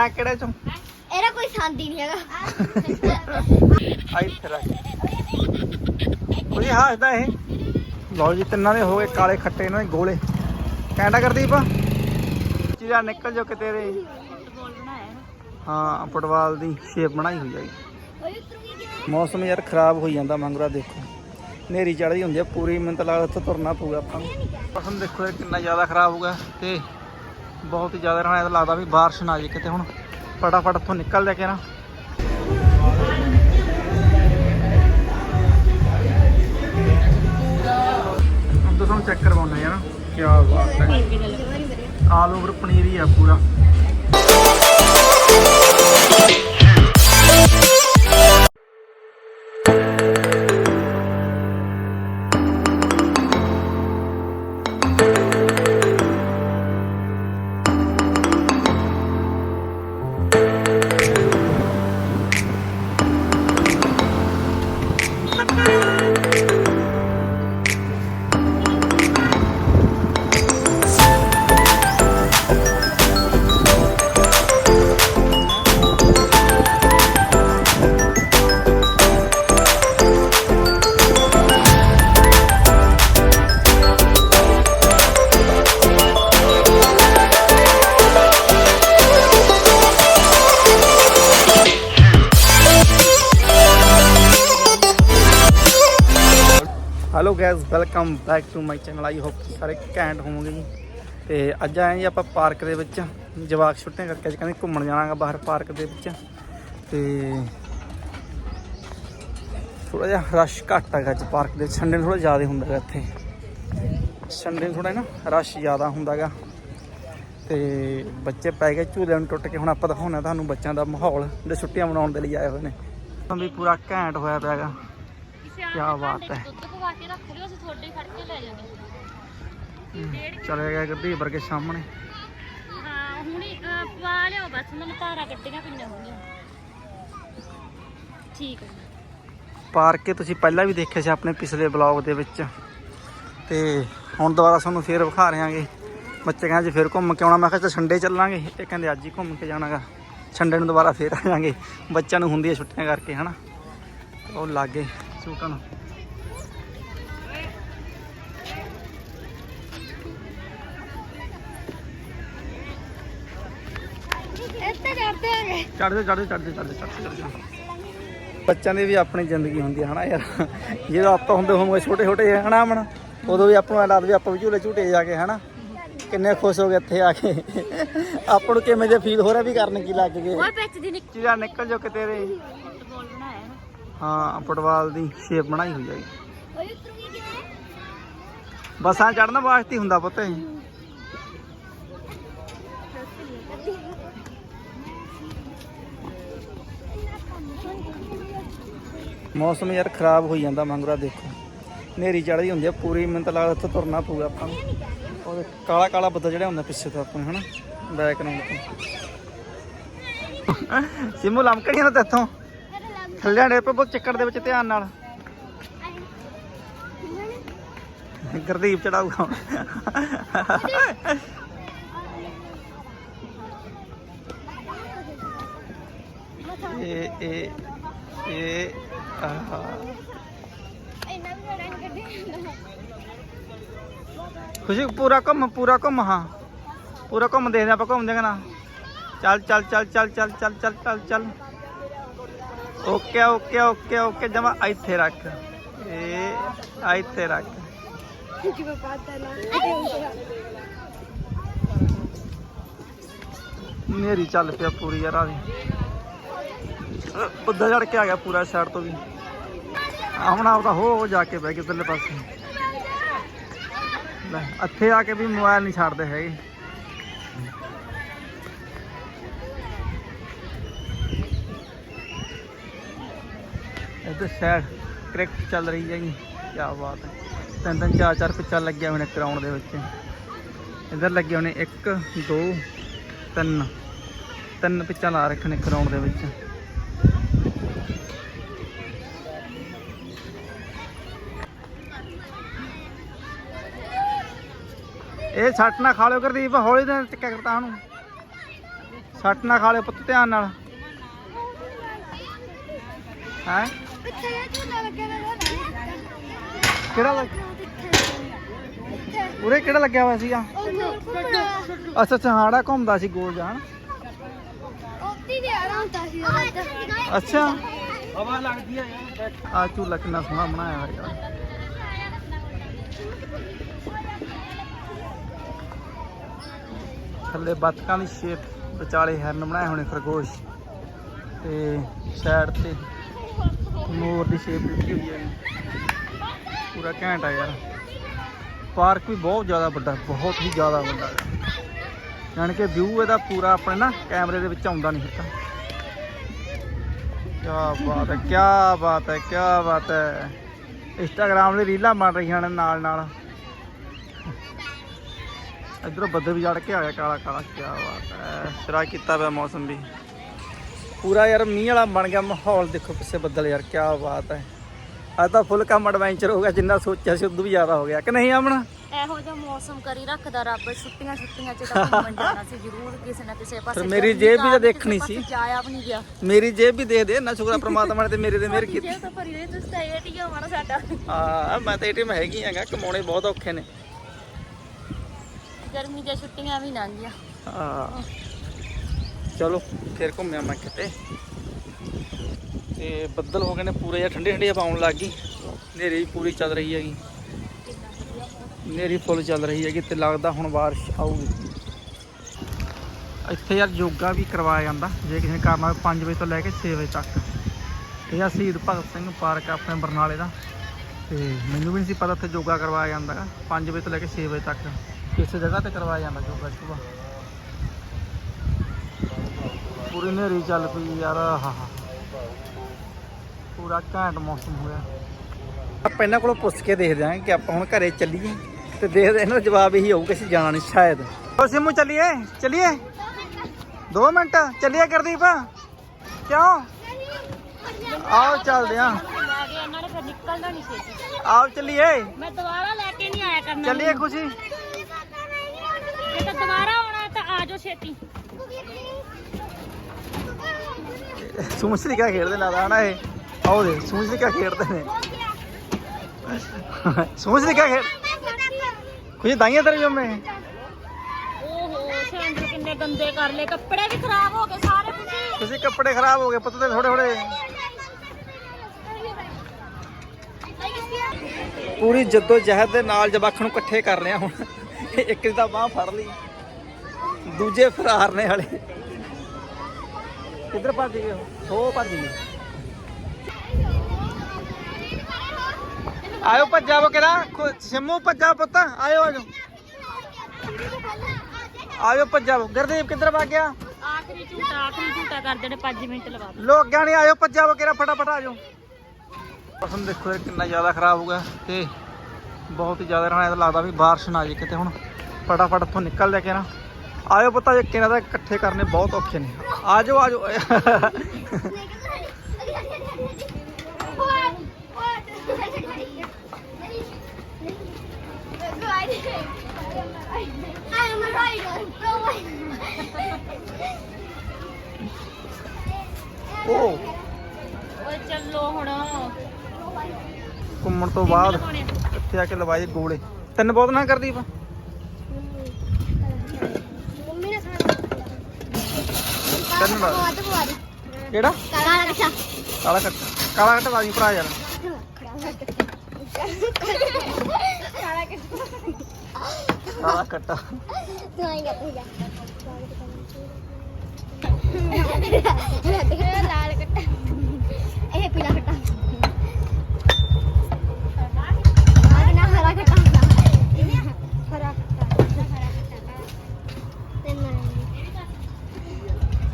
ਆ ਕਿਹੜੇ ਚੋਂ? ਇਹਦਾ ਕੋਈ ਸੰਦ ਹੀ ਨਹੀਂ ਹੈਗਾ। ਆਈ ਫਿਰ ਕੋਈ ਹੱਸਦਾ ਇਹ। ਲਓ ਜੀ ਤਿੰਨਾਂ ਦੇ ਹੋ ਗਏ ਕਾਲੇ ਖੱਟੇ ਇਹਨਾਂ ਦੇ ਗੋਲੇ। ਕਹਿੰਦਾ ਕਰਦੀਪ ਚੀਰਾ ਨਿਕਲ ਜੋ ਕਿਤੇ ਰੇ ਹਾਂ ਫੁੱਟਬਾਲ ਦੀ ਸ਼ੇਪ ਬਣਾਈ ਹੋਈ ਹੈ ਮੌਸਮ ਯਾਰ ਖਰਾਬ ਹੋਈ ਜਾਂਦਾ ਮੰਗਰਾ ਦੇਖੋ। ਨੇਰੀ ਚੜ੍ਹਦੀ ਹੁੰਦੀ ਆ ਪੂਰੀ ਮੈਨੂੰ ਤਾਂ ਲੱਗਦਾ ਉੱਥੇ ਤੁਰਨਾ ਪਊਗਾ ਆਪਾਂ ਨੂੰ। ਮੌਸਮ ਦੇਖੋ ਕਿੰਨਾ ਜ਼ਿਆਦਾ ਖਰਾਬ ਹੋ ਗਿਆ ਤੇ ਬਹੁਤ ਹੀ ਜ਼ਿਆਦਾ ਰਹਿਣਾ, ਇਹ ਤਾਂ ਲੱਗਦਾ ਵੀ ਬਾਰਿਸ਼ ਨਾ ਆ ਜੇ ਕਿਤੇ ਹੁਣ। ਫਟਾਫਟ ਇੱਥੋਂ ਨਿਕਲ ਜਾ ਕੇ ਨਾ। ਹੁਣ ਤਾਂ ਤੁਹਾਨੂੰ ਚੈੱਕ ਕਰਵਾਉਣਾ ਯਾਰ ਕੀ ਬਾਤ ਹੈ। ਆਲ ਓਵਰ ਪਨੀਰ ਹੀ ਆ ਪੂਰਾ। Guys welcome back to my channel I hope ਸਾਰੇ ਘੈਂਟ ਹੋਵੋਗੇ ਜੀ। ਤੇ ਅੱਜ ਆਏ ਜੀ ਆਪਾਂ ਪਾਰਕ ਦੇ ਵਿੱਚ। ਜਵਾਕ ਛੁੱਟੀਆਂ ਕਰਕੇ ਅੱਜ ਕਹਿੰਦੇ ਘੁੰਮਣ ਜਾਣਾਗਾ ਬਾਹਰ ਪਾਰਕ ਦੇ ਵਿੱਚ। ਤੇ ਥੋੜਾ ਜਿਹਾ ਰਸ਼ ਘੱਟ ਹੈਗਾ ਅੱਜ ਪਾਰਕ ਦੇ ਸੰਡੇ ਨੂੰ ਥੋੜਾ ਜ਼ਿਆਦਾ ਹੁੰਦਾ ਹੈਗਾ ਇੱਥੇ। ਸੰਡੇ ਨੂੰ ਥੋੜਾ ਨਾ ਰਸ਼ ਜ਼ਿਆਦਾ ਹੁੰਦਾਗਾ ਤੇ ਬੱਚੇ ਪੈ ਗਏ, ਝੂਲੇ ਨੂੰ ਟੁੱਟ ਕੇ ਹੁਣ ਆਪਾਂ ਦਿਖਾਉਣਾ ਤੁਹਾਨੂੰ ਬੱਚਿਆਂ ਦਾ ਮਾਹੌਲ। ਜਿਹੜੇ ਛੁੱਟੀਆਂ ਮਨਾਉਣ ਦੇ ਲਈ ਆਏ ਹੋਏ ਨੇ। ਵੀ ਪੂਰਾ ਘੈਂਟ ਹੋਇਆ ਪਿਆ ਹੈਗਾ ਕਿਆ ਬਾਤ ਹੈ। ਦੁੱਧ ਪਵਾ ਕੇ ਰੱਖ ਲਿਓ ਅਸੀਂ ਕੇ ਚਲੇ ਗਏ ਗੱਡੀ ਵਰਗੇ ਸਾਹਮਣੇ। ਹਾਂ ਹੁਣੀ ਅਹ, ਪਵਾ ਲਿਓ ਬਸ ਉਹਨਾਂ ਨੇ ਧਾਰਾਂ ਕੱਢੀਆਂ ਪਈਆਂ ਹੋਣਗੀਆਂ ਠੀਕ ਹੈ ਪਾਰਕ ਕੇ ਤੁਸੀਂ ਪਹਿਲਾਂ ਵੀ ਦੇਖਿਆ ਸੀ ਆਪਣੇ ਪਿਛਲੇ ਬਲੌਗ ਦੇ ਵਿੱਚ। ਤੇ ਹੁਣ ਦੁਬਾਰਾ ਤੁਹਾਨੂੰ ਫੇਰ ਵਿਖਾ ਰਹੇ ਹਾਂਗੇ ਬੱਚੇ ਕਹਿੰਦੇ ਫੇਰ ਘੁੰਮ ਕੇ ਆਉਣਾ। ਮੈਂ ਕਿਹਾ ਸੰਡੇ ਚੱਲਾਂਗੇ। ਇਹ ਕਹਿੰਦੇ ਅੱਜ ਹੀ ਘੁੰਮ ਕੇ ਜਾਣਾਗਾ। ਸੰਡੇ ਨੂੰ ਦੁਬਾਰਾ ਫੇਰ ਆ ਜਾਾਂਗੇ। ਬੱਚਿਆਂ ਨੂੰ ਹੁੰਦੀ ਹੈ ਛੁੱਟੀਆਂ ਕਰਕੇ ਹਨਾ। ਉਹ ਲਾਗੇ ਝੂਟਣ ਇੱਥੇ ਚੜਦੇ ਹੈਗੇ ਚੜਦੇ ਚੜਦੇ ਚੜਦੇ ਚੜਦੇ ਚੜਦੇ ਚੜਦੇ ਬੱਚਿਆਂ ਦੀ ਵੀ ਆਪਣੀ ਜ਼ਿੰਦਗੀ ਹੁੰਦੀ ਹੈ ਹਨਾ ਯਾਰ। ਜਦੋਂ ਆਪਾਂ ਹੁੰਦੇ ਹੋਵਾਂਗੇ ਛੋਟੇ ਛੋਟੇ ਹਨਾ ਮਣ ਉਦੋਂ ਵੀ ਆਪਾਂ ਨੂੰ ਐਂ ਲੱਗਦਾ ਵੀ ਆਪਾਂ ਵੀ ਝੂਲੇ ਝੂਟੇ ਜਾ ਕੇ ਹਨਾ। ਕਿੰਨੇ ਖੁਸ਼ ਹੋ ਗਏ ਇੱਥੇ ਆ ਕੇ। ਆਪਾਂ ਨੂੰ ਕਿਵੇਂ ਜੇ ਫੀਲ ਹੋ ਰਿਹਾ ਵੀ ਕਰਨ ਕੀ ਲੱਗ ਗਏ। ਓਏ ਵਿੱਚ ਦੀ ਨਿੱਕੀ ਚੀਜ਼ਾਂ ਨਿਕਲ ਜੋ ਕਿਤੇ ਰੇ। ਫੁੱਟਬਾਲ ਬਣਾਇਆ ਨਾ। ਹਾਂ ਫੁੱਟਬਾਲ ਦੀ ਸ਼ੇਪ ਬਣਾਈ ਹੋਈ ਹੈ ਓਏ ਉਤਰੂਗੀ ਕਿਵੇਂ ਬਸਾਂ ਚੜਨ ਵਾਸਤੇ ਹੀ ਹੁੰਦਾ ਪੁੱਤ ਮੌਸਮ ਯਾਰ ਖਰਾਬ ਹੋਈ ਜਾਂਦਾ ਮੰਗਰਾ ਦੇਖੋ। ਨੇਰੀ ਚੜ੍ਹਦੀ ਹੁੰਦੀ ਆ, ਪੂਰੀ ਮੈਨੂੰ ਤਾਂ ਲੱਗਦਾ ਇੱਥੇ ਤੁਰਨਾ ਪਊਗਾ ਆਪਾਂ ਨੂੰ। ਉਹ ਕਾਲਾ ਕਾਲਾ ਬੱਦਲ ਜਿਹੜਾ ਹੁੰਦਾ ਪਿੱਛੇ ਤੋਂ ਆਪਾਂ ਨੂੰ, ਹਨਾ? ਬੈਕ ਨੂੰ ਸਿਮੂ ਲਮਕੜੀਆਂ ਨਾ ਤੇਥੋਂ। ਥੱਲੇ ਡੇ ਪੇ ਚੱਕਰ ਦੇ ਵਿੱਚ ਧਿਆਨ ਨਾਲ। ਗਰਦੀਪ ਚੜਾਊਗਾ ਇਹ ਇਹ ਇਹ। ਆਹਾ ਇੰਨਾ ਵੀ ਬੜਾ ਨਹੀਂ ਕੱਢਿਆ ਖੁਸ਼ੀ, ਪੂਰਾ ਘੁੰਮ ਪੂਰਾ ਘੁੰਮ, ਹਾਂ। ਪੂਰਾ ਘੁੰਮ ਦੇਖਦੇ ਆਪਾਂ ਘੁੰਮਦੇ ਦੇਗਾ ਚੱਲ ਚੱਲ ਚੱਲ ਚੱਲ ਚੱਲ ਚੱਲ ਚੱਲ ਚੱਲ ਚੱਲ। ਓਕੇ ਓਕੇ ਓਕੇ ਓਕੇ, ਜਮਾ ਇੱਥੇ ਰੱਖ। ਇਹ ਇੱਥੇ ਰੱਖ। ਜਿਵੇਂ ਪਤਾ ਨਾ ਮੇਰੀ ਚੱਲ ਪਿਆ ਪੂਰੀ ਯਾਰ ਆ ਦੀ ਉੱਧਰ ਚੜ ਕੇ ਆ ਗਿਆ ਪੂਰਾ ਸਾਈਡ ਤੋਂ ਵੀ। ਆਉਣਾ ਆਪਦਾ ਹੋ ਹੋ ਜਾ ਕੇ ਬਹਿ ਗਏ ਉਧਰਲੇ ਪਾਸੇ। ਲੈ, ਇੱਥੇ ਆ ਕੇ ਵੀ ਮੋਬਾਈਲ ਨਹੀਂ ਛੱਡਦੇ ਹੈਗੇ। ਇੱਧਰ ਸਾਈਡ ਕ੍ਰਿਕਟ ਚੱਲ ਰਹੀ ਹੈ ਜੀ ਕੀ ਬਾਤ ਹੈ। ਤਿੰਨ ਤਿੰਨ, ਚਾਰ ਚਾਰ ਪਿੱਚਾਂ ਲੱਗਿਆ ਹੋਣੇ ਨੇ ਗਰਾਊਂਡ ਦੇ ਵਿੱਚ। ਇੱਧਰ ਲੱਗੇ ਹੋਣੇ ਨੇ 1 2 ਤਿੰਨ। ਤਿੰਨ ਪਿੱਚਾਂ ਲਾ ਰੱਖੇ ਨੇ ਗਰਾਊਂਡ ਦੇ ਵਿੱਚ। ਇਹ ਸੱਟ ਨਾ ਖਾ ਲਿਓ ਗੁਰਦੀਪ ਹੌਲੀ ਦੇ ਚੱਕਿਆ ਕਰਤਾ ਉਹਨੂੰ। ਸੱਟ ਨਾ ਖਾ ਲਿਓ ਪੁੱਤ ਧਿਆਨ ਨਾਲ। ਹੈ? ਕਿਹੜਾ ਲੱਗ ਉਰੇ ਕਿਹੜਾ ਲੱਗਿਆ ਹੋਇਆ ਸੀਗਾ? ਅੱਛਾ ਅੱਛਾ ਹਾੜਾ ਘੁੰਮਦਾ ਸੀ ਗੋਲ ਜਾਣ। ਅੱਛਾ। ਹਵਾ ਲੱਗਦੀ ਆ ਯਾਰ। ਆ ਝੂਲਾ ਕਿੰਨਾ ਸੋਹਣਾ ਬਣਾਇਆ ਹੋਇਆ। ਯਾਰ ਥੱਲੇ ਬਤਕਾਂ ਦੀ ਸ਼ੇਪ ਵਿਚਾਲੇ ਹੈਰਨ ਬਣਾਏ ਹੋਣੇ ਖਰਗੋਸ਼। ਤੇ ਸਾਈਡ ਤੇ ਮੋਰ ਦੀ ਸ਼ੇਪ ਦਿੱਤੀ ਹੋਈ ਹੈ ਪੂਰਾ ਘੈਂਟ ਆ ਯਾਰ। ਪਾਰਕ ਵੀ ਬਹੁਤ ਜ਼ਿਆਦਾ ਵੱਡਾ, ਬਹੁਤ ਹੀ ਜ਼ਿਆਦਾ ਵੱਡਾ। ਹੈ ਯਾਨੀ ਕਿ ਵਿਊ ਇਹਦਾ ਪੂਰਾ ਆਪਣੇ ਨਾ ਕੈਮਰੇ ਦੇ ਵਿੱਚ ਆਉਂਦਾ ਨਹੀਂ ਹੈਗਾ। ਕੀ ਬਾਤ ਹੈ ਕੀ ਬਾਤ ਹੈ ਕੀ ਬਾਤ ਹੈ। ਇੰਸਟਾਗ੍ਰਾਮ 'ਤੇ ਰੀਲਾਂ ਬਣ ਰਹੀਆਂ ਨੇ ਨਾਲ ਨਾਲ ਇਧਰੋਂ ਬੱਦਲ ਵੀ ਜੜ ਕੇ ਆ ਗਿਆ ਕਾਲਾ ਕਾਲਾ ਕੀ ਬਾਤ ਹੈ ਸਿਰਾ ਕੀਤਾ ਪਿਆ ਮੌਸਮ ਵੀ ਪੂਰਾ ਯਾਰ ਮੀਂਹ ਵਾਲਾ ਬਣ ਗਿਆ ਮਾਹੌਲ ਦੇਖੋ ਪਿੱਛੇ ਬੱਦਲ ਯਾਰ ਕੀ ਬਾਤ ਹੈ ਅੱਜ ਤਾਂ ਫੁੱਲ ਕੰਮ ਐਡਵੈਂਚਰ ਹੋ ਗਿਆ ਜਿੰਨਾ ਸੋਚਿਆ ਸੀ ਉਦੋਂ ਵੀ ਜ਼ਿਆਦਾ ਹੋ ਗਿਆ ਕਿ ਨਹੀਂ ਆਮਣਾ ਇਹੋ ਜਿਹਾ ਮੌਸਮ ਕਰੀ ਰੱਖਦਾ ਰੱਬ ਛੁੱਟੀਆਂ ਛੁੱਟੀਆਂ ਚ ਤਾਂ ਘੁੰਮਣ ਜਾਣਾ ਸੀ ਜ਼ਰੂਰ ਕਿਸੇ ਨਾ ਕਿਸੇ ਪਾਸੇ ਫਿਰ ਮੇਰੀ ਗਰਮੀ ਜੇਬ ਵੀ ਤਾਂ ਕਾਰਨ ਦੇਖਣੀ ਕਿਸੇ ਸੀ। ਪਾਸੇ ਜਾਇਆ ਵੀ ਨਹੀਂ ਗਿਆ ਮੇਰੀ ਜੇਬ ਵੀ ਦੇ ਦੇ ਨਾ ਸ਼ੁਕਰ ਆ ਪ੍ਰਮਾਤਮਾ ਨੇ ਤੇ ਮੇਰੇ ਤੇ ਮਿਹਰ ਕੀਤੀ ਜੇ ਤਾਂ ਭਰੀ ਹੋਈ ਤੁਸੀਂ ਤਾਂ ਏਟੀਐਮ ਆ ਨਾ ਸਾਡਾ ਆ ਮੈਂ ਤਾਂ ਏਟੀਐਮ ਹੈਗੀ ਹੈਗਾ ਕਮਾਉਣੇ ਬਹੁਤ ਔਖੇ ਨੇ ਗਰਮੀ ਦੀਆਂ ਛੁੱਟੀਆਂ ਵੀ ਲੰਘ ਗਈਆਂ। ਆ ਚਲੋ, ਫਿਰ ਘੁੰਮਿਆ ਮੈਂ ਕਿਤੇ। ਤੇ ਬੱਦਲ ਹੋ ਗਏ ਨੇ ਪੂਰੇ ਜਿਹਾ, ਠੰਡੇ ਠੰਡੇ ਹਵਾ ਆਉਣ ਲੱਗ ਗਈ। ਹਨੇਰੀ ਵੀ ਪੂਰੀ ਚੱਲ ਰਹੀ ਹੈਗੀ। ਹਨੇਰੀ ਫੁੱਲ ਚੱਲ ਰਹੀ ਹੈਗੀ ਤੇ ਲੱਗਦਾ ਹੁਣ ਬਾਰਿਸ਼ ਆਊਗੀ। ਇੱਥੇ ਯਾਰ ਯੋਗਾ ਵੀ ਕਰਵਾਇਆ ਜਾਂਦਾ। ਜੇ ਕਿਸੇ ਨੇ ਕਰਨਾ ਹੋਵੇ 5 ਵਜੇ ਤੋਂ ਲੈ ਕੇ 6 ਵਜੇ ਤੱਕ। ਇਹ ਆ ਸ਼ਹੀਦ ਭਗਤ ਸਿੰਘ ਪਾਰਕ ਆਪਣੇ ਬਰਨਾਲੇ ਦਾ। ਤੇ ਮੈਨੂੰ ਵੀ ਨਹੀਂ ਸੀ ਪਤਾ ਇੱਥੇ ਯੋਗਾ ਕਰਵਾਇਆ ਜਾਂਦਾ ਗਾ 5 ਵਜੇ ਤੋਂ ਲੈ ਕੇ 6 ਵਜੇ ਤੱਕ। ਕਿਸੇ ਜਗ੍ਹਾ ਤੇ ਕਰਵਾਇਆ ਜਾਂਦਾ ਯੋਗਾ ਸੁਬਾ ਪੂਰੀ ਹਨੇਰੀ ਚੱਲ ਪਈ ਯਾਰ ਹਾ ਹਾ ਪੂਰਾ ਘੈਂਟ ਮੌਸਮ ਹੋਇਆ ਆਪਾਂ ਇਹਨਾਂ ਕੋਲੋਂ ਪੁੱਛ ਕੇ ਦੇਖਦੇ ਆਂ ਕਿ ਆਪਾਂ ਹੁਣ ਘਰੇ ਚੱਲੀਏ ਤੇ ਦੇਖਦੇ ਇਹਨਾਂ ਦਾ ਜਵਾਬ ਇਹੀ ਹੋਊ ਕਿ ਅਸੀਂ ਜਾਣਾ ਨਹੀਂ ਸ਼ਾਇਦ। ਉਹ ਸਿਮੂ ਚੱਲੀਏ? ਚੱਲੀਏ? 2 ਮਿੰਟ ਚੱਲੀਏ ਗੁਰਦੀਪ। ਕਿਉਂ? ਆਓ ਚੱਲਦੇ ਆਂ। ਆ ਗਏ ਇਹਨਾਂ ਨੇ ਫਿਰ ਨਿਕਲਣਾ ਨਹੀਂ ਛੇਤੀ ਆਓ ਚੱਲੀਏ। ਮੈਂ ਦੁਬਾਰਾ ਲੈ ਕੇ ਨਹੀਂ ਆਇਆ ਕਰਨਾ। ਚੱਲੀਏ ਖੁਸ਼ੀ। ਜੇ ਤਾਂ ਦੁਬਾਰਾ ਆਉਣਾ ਤਾਂ ਆ ਜਾਓ ਛੇਤੀ। ਸੂਮਸਲੀ ਕਾ ਖੇਡਦੇ ਲੱਗਦਾ ਹਨਾ ਇਹ? ਆਓ ਦੇ ਸੂਮਸਲੀ ਕਾ ਖੇਡਦੇ ਨੇ। ਸੂਮਸਲੀ ਕਾ ਖੇਡ ਖੁਸ਼ੀ ਦਾਈਆਂ ਤੇਰੇ ਜੰਮੇ? ਓਹੋ ਸੈਂਡ ਕਿੰਨੇ ਗੰਦੇ ਕਰ ਲਏ ਕੱਪੜੇ ਵੀ ਖਰਾਬ ਹੋ ਗਏ ਸਾਰੇ ਤੁਸੀਂ ਤੁਸੀਂ ਕੱਪੜੇ ਖਰਾਬ ਹੋ ਗਏ ਪੁੱਤ ਤੇ ਥੋੜੇ ਥੋੜੇ ਪੂਰੀ ਜੱਦੋ ਜਹਿਦ ਦੇ ਨਾਲ ਜਵਾਖਾਂ ਨੂੰ ਇਕੱਠੇ ਕਰ ਲਿਆ ਹੁਣ। ਇੱਕ ਦੀ ਤਾਂ ਬਾਹ ਫੜ ਲਈ ਦੂਜੇ ਫਰਾਰ ਨੇ ਹਲੇ ਕਿੱਧਰ ਭੱਜ ਗਏ ਉਹ? ਭੱਜ ਗਏ। ਆਇਓ ਭੱਜਾ ਵੋ ਕਿਹੜਾ? ਸਿੰਮੂ ਭੱਜਾ ਪੁੱਤ ਆਇਓ ਆਜੋ ਆਇਓ ਭੱਜਾ ਵੋ। ਗੁਰਦੀਪ ਕਿੱਧਰ ਭੱਜ ਗਿਆ? ਆਖਰੀ ਝੂਟਾ ਆਖਰੀ ਝੂਟਾ ਕਰ ਦੇਣੇ 5 ਮਿੰਟ ਲਵਾ ਦਿਓ। ਲੋਕ ਗਾਣੇ ਆਇਓ ਭੱਜਾ ਵਗੈਰਾ ਫਟਾਫਟ ਆ ਜਾਓ। ਮੌਸਮ ਦੇਖੋ ਕਿੰਨਾ ਜ਼ਿਆਦਾ ਖਰਾਬ ਹੋ ਗਿਆ। ਤੇ ਬਹੁਤ ਹੀ ਜ਼ਿਆਦਾ ਰਹਿਣਾ ਲੱਗਦਾ ਵੀ ਬਾਰਿਸ਼ ਨਾ ਆ ਜੇ ਕਿਤੇ ਹੁਣ ਫਟਾਫਟ ਇੱਥੋਂ ਨਿਕਲ ਲੈ ਕੇ ਨਾ ਆਇਓ ਪਤਾ ਜੇ ਕਿਨਾਂ ਦਾ ਇਕੱਠੇ ਕਰਨੇ ਬਹੁਤ ਔਖੇ ਨੇ ਆ ਜਾਓ ਆ ਜਾਓ I'm a rider. Go away. ਓ ਓਏ ਚੱਲੋ ਹੁਣ ਘੁੰਮਣ ਤੋਂ ਬਾਅਦ। ਇੱਥੇ ਆ ਕੇ ਲਵਾਏ ਗੋਲੇ। ਤਿੰਨ ਬਹੁਤ ਨਾ ਕਰਦੀ ਪਾ ਮੰਮੀ ਨੇ ਖਾਣਾ। ਤਿੰਨ ਦੇ। ਬਹੁਤ ਬੁਆਰੀ ਕਿਹੜਾ? ਕਾਲਾ ਰੱਖਾ ਕਾਲਾ ਕੱਟ। ਕਾਲਾ ਕੱਟ ਵਾਲੀ ਭਰਾ ਯਾਰ। ਕਾਲਾ ਕੱਟ। ਕਾਲਾ ਕੱਟਾ। ਦਵਾਈ ਕਰ ਜਾ। ਇਹ ਲਾਲ ਕੱਟਾ। ਇਹ ਪੀਲਾ ਕੱਟਾ ਆਹ ਨਾ ਹਰਾ ਕੱਟਾ ਹਰਾ ਕੱਟਾ ਹਰਾ ਕੱਟਾ ਤੇ ਨਾ ਆ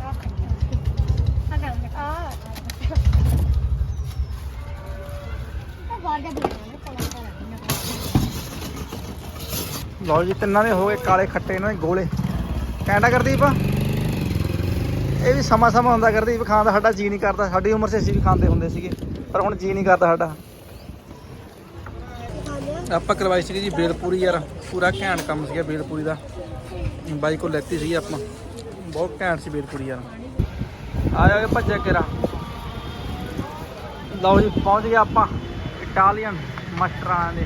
ਬਾਹਰ ਜਾ ਬੁਲਾਉਂਦੇ ਕੋਲ ਕੋਲ ਲਓ ਜੀ, ਤਿੰਨਾਂ ਦੇ ਹੋ ਗਏ ਕਾਲੇ ਖੱਟੇ ਇਹਨਾਂ ਦੇ ਗੋਲੇ। ਕੈਂਡਾ ਕਰਦੀਪ ਇਹ ਵੀ ਸਮਾਂ ਸਮਾਂ ਹੁੰਦਾ ਕਰਦੀਪ ਖਾਣ ਦਾ ਸਾਡਾ ਜੀ ਨਹੀਂ ਕਰਦਾ। ਸਾਡੀ ਉਮਰ 'ਚ ਅਸੀਂ ਵੀ ਖਾਂਦੇ ਹੁੰਦੇ ਸੀਗੇ, ਪਰ ਹੁਣ ਜੀ ਨਹੀਂ ਕਰਦਾ ਸਾਡਾ। ਆਪਾਂ ਕਰਵਾਈ ਸੀਗੀ ਜੀ ਬੇਲਪੂਰੀ ਯਾਰ, ਪੂਰਾ ਘੈਂਟ ਕੰਮ ਸੀਗਾ ਬੇਲਪੂਰੀ ਦਾ। ਬਾਈ ਕੋਲ ਲੈਤੀ ਸੀ ਆਪਾਂ। ਬਹੁਤ ਘੈਂਟ ਸੀ ਬੇਲਪੂਰੀ ਯਾਰ। ਆ ਜਾ ਕੇ ਭੱਜਿਆ ਕੇਰਾ ਲਓ ਜੀ, ਪਹੁੰਚ ਗਏ ਆਪਾਂ। ਇਟਾਲੀਅਨ ਮਸਟਰਾਂ ਦੇ।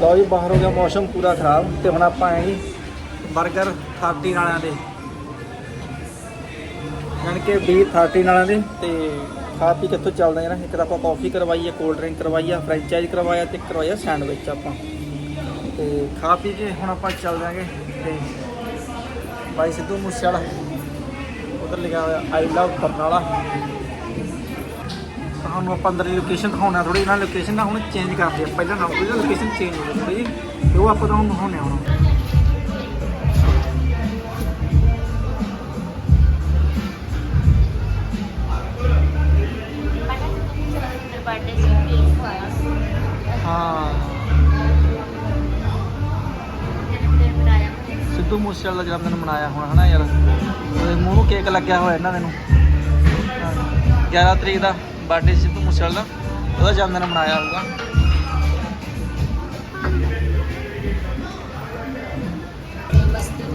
ਲਓ ਜੀ ਬਾਹਰ ਹੋ ਗਿਆ ਮੌਸਮ ਪੂਰਾ ਖਰਾਬ ਤੇ ਹੁਣ ਆਪਾਂ ਆਏ ਜੀ 버ਗਰ 13 ਵਾਲਿਆਂ ਦੇ। ਯਾਨੀ ਕਿ ਵੀ 13 ਵਾਲਿਆਂ ਦੇ ਤੇ ਖਾ ਪੀ ਕਿੱਥੋਂ ਚੱਲਦੇ ਨਾ ਇੱਕ ਤਾਂ ਆਪਾਂ ਕਾਫੀ ਕਰਵਾਈ ਹੈ ਕੋਲਡ ਡਰਿੰਕ ਕਰਵਾਈ ਆ ਫਰੈਂਚਾਈਜ਼ ਕਰਵਾਇਆ ਤੇ ਕਰਵਾਇਆ ਸੈਂਡਵਿਚ ਆਪਾਂ। ਤੇ ਖਾ ਪੀ ਕੇ ਹੁਣ ਆਪਾਂ ਚੱਲ ਜਾਾਂਗੇ ਤੇ ਬਾਈ ਸਿੱਧੂ ਮੂਸੇ ਵਾਲਾ ਉਧਰ ਲਿਖਿਆ ਹੋਇਆ ਆਈ ਲਵ ਬਰਨਾਲਾ। ਤੁਹਾਨੂੰ ਆਪਾਂ ਅੰਦਰ ਲੋਕੇਸ਼ਨ ਦਿਖਾਉਣਾ ਥੋੜੀ ਇਹਨਾਂ ਲੋਕੇਸ਼ਨ ਨਾ ਹੁਣ ਚੇਂਜ ਕਰਦੇ ਆ ਪਹਿਲਾਂ ਨਾਲ ਉਹਦੀ ਲੋਕੇਸ਼ਨ ਚੇਂਜ ਹੋ ਗਈ ਥੋੜੀ ਤੇ ਉਹ ਆਪਾਂ ਤੁਹਾਨੂੰ ਦਿਖਾਉਣੇ ਹੁਣ। ਹਾਂ। ਸਿੱਧੂ ਮੂਸੇ ਦਾ ਜਨਮ ਦਿਨ ਮਨਾਇਆ ਹੁਣ, ਹਨਾ ਯਾਰ? ਮੂੰਹ ਨੂੰ ਕੇਕ ਲੱਗਿਆ ਹੋਇਆ ਇਹਨਾਂ ਦੇ ਨੂੰ। ਹਾਂ। 11 ਤਰੀਕ ਦਾ ਬਰਥਡੇ ਸਿੱਧੂ ਮੂਸੇ ਵਾਲਾ ਦਾ। ਉਹਦਾ ਜਨਮ ਦਿਨ ਮਨਾਇਆ ਹੋਊਗਾ।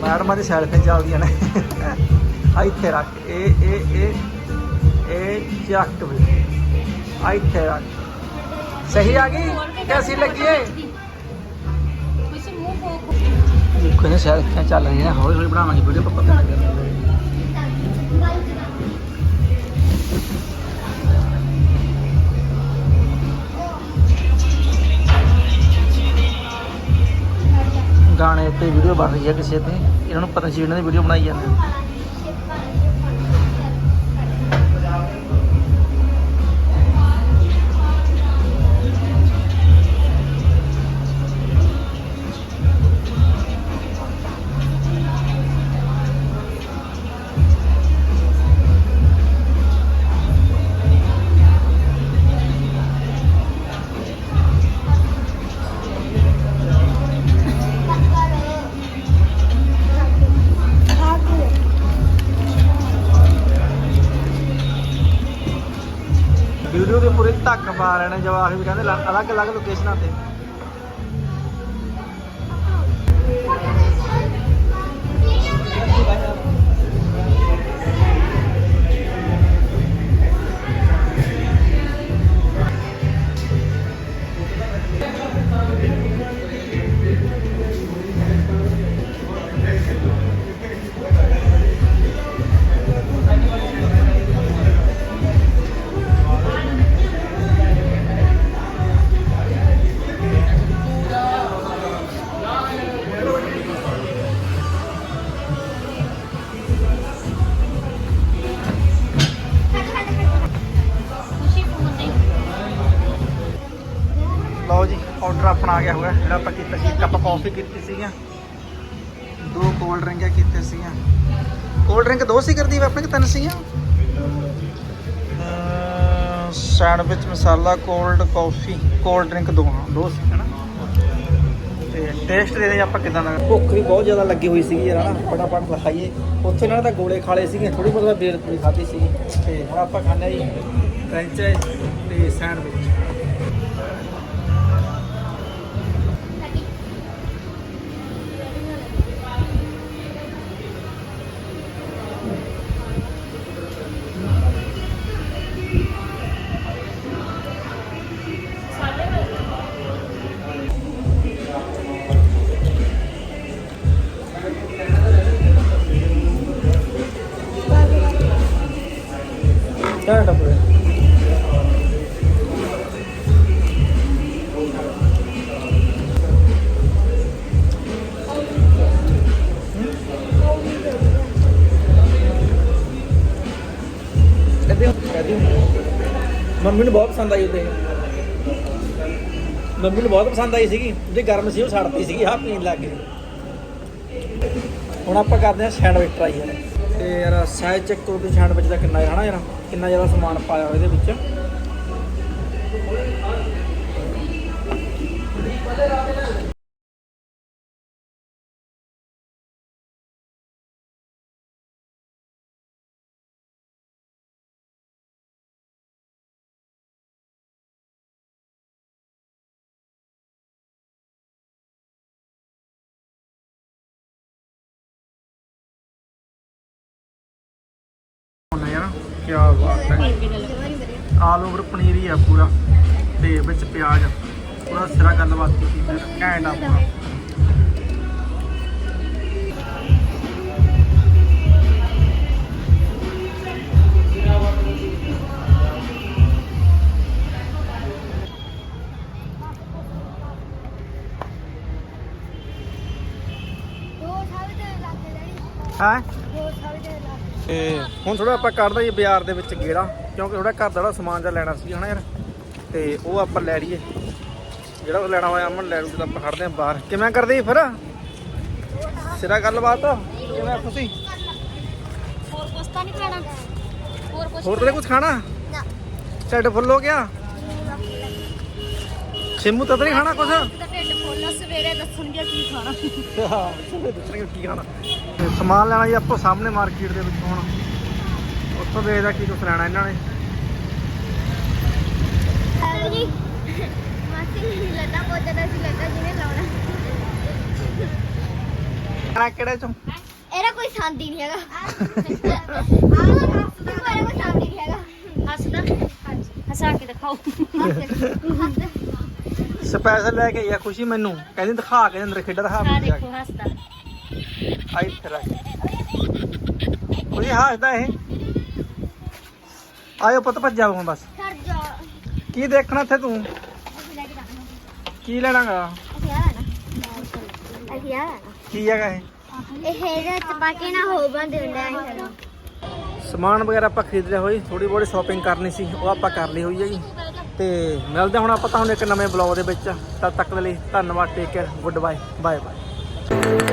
ਮੈਡਮਾਂ ਦੀ ਸਾਈਡ ਤੇ ਚੱਲਦੀਆਂ ਨੇ। ਆ ਇੱਥੇ ਰੱਖ। ਇਹ ਇਹ ਇਹ ਇਹ ਚੱਕ ਵੀ। ਆ ਇੱਥੇ ਰੱਖ। ਸਹੀ ਆ ਗਈ? ਕੈਸੀ ਲੱਗੀ ਏ? ਕੁਛ ਮੂੰਹ ਫੋਕ ਦੇਖੋ ਨੇ ਸ਼ਾਇਦ ਕਿਆ ਚੱਲ ਰਹੀ ਹੈ ਹੌਲੀ ਹੌਲੀ ਬਣਾਵਾਂਗੇ ਵੀਡੀਓ ਪਰ ਪਤਾ ਲੱਗਿਆ ਗਾਣੇ ਤੇ ਵੀਡੀਓ ਬਣ ਰਹੀ ਹੈ ਕਿਸੇ ਤੇ। ਇਹਨਾਂ ਨੂੰ ਪਤਾ ਸੀ ਇਹਨਾਂ ਦੀ ਵੀਡੀਓ ਬਣਾਈ ਜਾਂਦੇ। ਧੱਕ ਪਾ ਨੇ ਜਵਾਕ ਵੀ ਕਹਿੰਦੇ ਅਲੱਗ-ਅਲੱਗ ਲੋਕੇਸ਼ਨਾਂ ਤੇ ਸੀ ਕੱਪ ਕਾਫੀ ਕੀਤੀ ਸੀਗੀਆਂ। ਦੋ ਕੋਲਡ ਡਰਿੰਕਾਂ ਕੀਤੇ ਸੀਗੀਆਂ। ਕੋਲਡ ਡਰਿੰਕ ਦੋ ਸੀ ਕਰਦੀ ਆਪਣੇ ਕਿ ਤਿੰਨ ਸੀਗੀਆਂ? ਸੈਂਡਵਿਚ ਮਸਾਲਾ ਕੋਲਡ ਕਾਫੀ ਕੋਲਡ ਡਰਿੰਕ ਦੋ ਹਾਂ ਦੋ ਸੀ ਹਨਾ? ਤੇ ਟੇਸਟ ਦੇ ਆਪਾਂ ਕਿਦਾਂ ਦਾ ਭੁੱਖ ਵੀ ਬਹੁਤ ਜ਼ਿਆਦਾ ਲੱਗੀ ਹੋਈ ਸੀਗੀ ਯਾਰ ਹਨਾ? ਫਟਾਫਟ ਲਿਖਾਈਏ ਉੱਥੇ ਇਹਨਾਂ ਨੇ ਤਾਂ ਗੋਲੇ ਖਾਲੇ ਸੀਗੇ ਥੋੜੀ ਬਹੁਤ ਬੇਰ ਪੂਰੀ ਖਾਧੀ ਸੀ ਤੇ ਹੁਣ ਆਪਾਂ ਖਾਂਦੇ ਹਾਂ ਜੀ ਫ੍ਰੈਂਚਾਈਜ਼ ਤੇ ਸੈਂਡਵਿਚ ਮੰਮੀ ਨੂੰ ਬਹੁਤ ਪਸੰਦ ਆਈ ਉਹਦੇ ਮੰਮੀ ਨੂੰ ਬਹੁਤ ਪਸੰਦ ਆਈ ਸੀਗੀ। ਜੇ ਗਰਮ ਸੀ, ਉਹ ਸੜਦੀ ਸੀਗੀ, ਆਹ ਪੀਣ ਲੱਗ ਗਈ। ਹੁਣ ਆਪਾਂ ਕਰਦੇ ਹਾਂ ਸੈਂਡਵਿਚ ਟਰਾਈ ਯਾਰ। ਤੇ ਯਾਰ ਸਾਈਜ਼ ਚੈੱਕ ਕਰੋ ਤੁਸੀਂ ਸੈਂਡਵਿਚ ਦਾ ਕਿੰਨਾ ਹੈ, ਹਨਾ ਯਾਰ? ਕਿੰਨਾ ਜ਼ਿਆਦਾ ਸਮਾਨ ਪਾਇਆ ਹੋਇਆ ਇਹਦੇ ਵਿੱਚ। ਕੀ ਬਾਤ ਹੈ। ਆਲ ਓਵਰ ਪਨੀਰ ਹੀ ਆ ਪੂਰਾ। ਤੇ ਵਿੱਚ ਪਿਆਜ਼। ਪੂਰਾ ਸਿਰਾ ਗੱਲਬਾਤ ਕੀਤੀ ਫਿਰ ਘੈਂਟ ਆ ਪੂਰਾ। ਹੈ? ਤੇ ਹੁਣ ਥੋੜਾ ਆਪਾਂ ਕੱਢਦਾ ਜੀ ਬਾਜ਼ਾਰ ਦੇ ਵਿੱਚ ਗੇੜਾ ਕਿਉਂਕਿ ਥੋੜਾ ਘਰ ਦਾ ਜਿਹੜਾ ਸਮਾਨ ਜਿਹਾ ਲੈਣਾ ਸੀ ਹਨਾ ਯਾਰ। ਤੇ ਉਹ ਆਪਾਂ ਲੈ ਲਈਏ। ਜਿਹੜਾ ਉਹ ਲੈਣਾ ਹੋਇਆ ਅਮਨ ਲੈ ਲੂ ਜਦੋਂ ਆਪਾਂ ਖੜਦੇ ਆਂ ਬਾਹਰ। ਕਿਵੇਂ ਕਰਦੇ ਜੀ ਫਿਰ? ਸਿਰਾ ਗੱਲਬਾਤ ਕਿਵੇਂ ਖੁਸ਼ੀ ਹੋਰ ਕੁਛ ਤਾਂ ਨਹੀਂ ਖਾਣਾ? ਹੋਰ ਕੁਛ ਹੋਰ ਤੇ ਕੁਝ ਖਾਣਾ? ਨਾ। ਢਿੱਡ ਫੁੱਲ ਹੋ ਗਿਆ? ਸਿੰਮੂ ਤਾਂ ਨਹੀਂ ਖਾਣਾ ਕੁਝ ਢਿੱਡ ਫੁੱਲ ਸਵੇਰੇ ਦੱਸਣਗੇ ਕੀ ਖਾਣਾ। ਹਾਂ ਚਲੋ ਦੱਸਣਗੇ ਕੀ ਖਾਣਾ। ਸਮਾਨ ਲੈਣਾ ਜੀ ਆਪਾਂ ਸਾਹਮਣੇ ਮਾਰਕੀਟ ਦੇ ਵਿੱਚ ਹੁਣ। ਉੱਥੋਂ ਦੇਖਦਾ ਕੀ ਕੁਛ ਲੈਣਾ ਇਹਨਾਂ ਨੇ? ਜੀ। ਮਾਸੀ ਨਹੀਂ ਲੱਗਾ ਪੋਚਦਾ ਸੀ ਲੱਗਾ ਜਿਹਨੇ ਲਾਉਣਾ? ਖਾਣਾ ਕਿਹੜੇ ਚੋਂ? ਇਹਦਾ ਕੋਈ ਸੰਦ ਹੀ ਨਹੀਂ ਹੈਗਾ। ਆਹ ਇਹਦਾ ਕੋਈ ਸੰਦ ਹੀ ਨਹੀਂ ਹੈਗਾ। ਹੱਸਦਾ ਹਸਾ ਕੇ ਦਿਖਾਓ। ਸਪੈਸ਼ਲ ਲੈ ਕੇ ਆਈ ਆ ਖੁਸ਼ੀ ਮੈਨੂੰ। ਕਹਿੰਦੀ ਦਿਖਾ ਕੇ ਅੰਦਰ ਖੇਡਾਂ ਦਿਖਾ ਆ ਮੈਨੂੰ ਦੇਖੋ ਕੇ ਹੱਸਦਾ ਆਈ ਫਿਰ ਆ ਖੁਸ਼ੀ ਹੱਸਦਾ ਇਹ? ਆਇਓ ਪੁੱਤ ਭੱਜਾ ਹੁਣ ਬਸ। ਕਰ ਜਾ। ਕੀ ਦੇਖਣਾ ਇੱਥੇ ਤੂੰ? ਅਸੀਂ ਲੈ ਕੇ ਜਾਣਾ। ਕੀ ਲੈਣਾਗਾ? ਅਸੀਂ ਆ ਲੈਣਾ। ਅਸੀਂ ਆ ਲੈਣਾ। ਕੀ ਹੈਗਾ ਇਹ? ਇਹ ਇਹਦੇ ਚ ਪਾ ਕੇ ਨਾ ਹੋ ਬੰਦ ਹੁੰਦਾ ਹੈ ਸਮਾਨ ਵਗੈਰਾ ਆਪਾਂ ਖਰੀਦ ਲਿਆ ਹੋਈ। ਥੋੜੀ ਬਹੁਤੀ ਸ਼ਾਪਿੰਗ ਕਰਨੀ ਸੀ। ਉਹ ਆਪਾਂ ਕਰ ਲਈ ਹੋਈ ਹੈ ਜੀ ਤੇ ਮਿਲਦੇ ਹੁਣ ਆਪਾਂ ਤੁਹਾਨੂੰ ਇੱਕ ਨਵੇਂ ਬਲੌਗ ਦੇ ਵਿੱਚ। ਤਦ ਤੱਕ ਦੇ ਲਈ ਧੰਨਵਾਦ take care good bye bye bye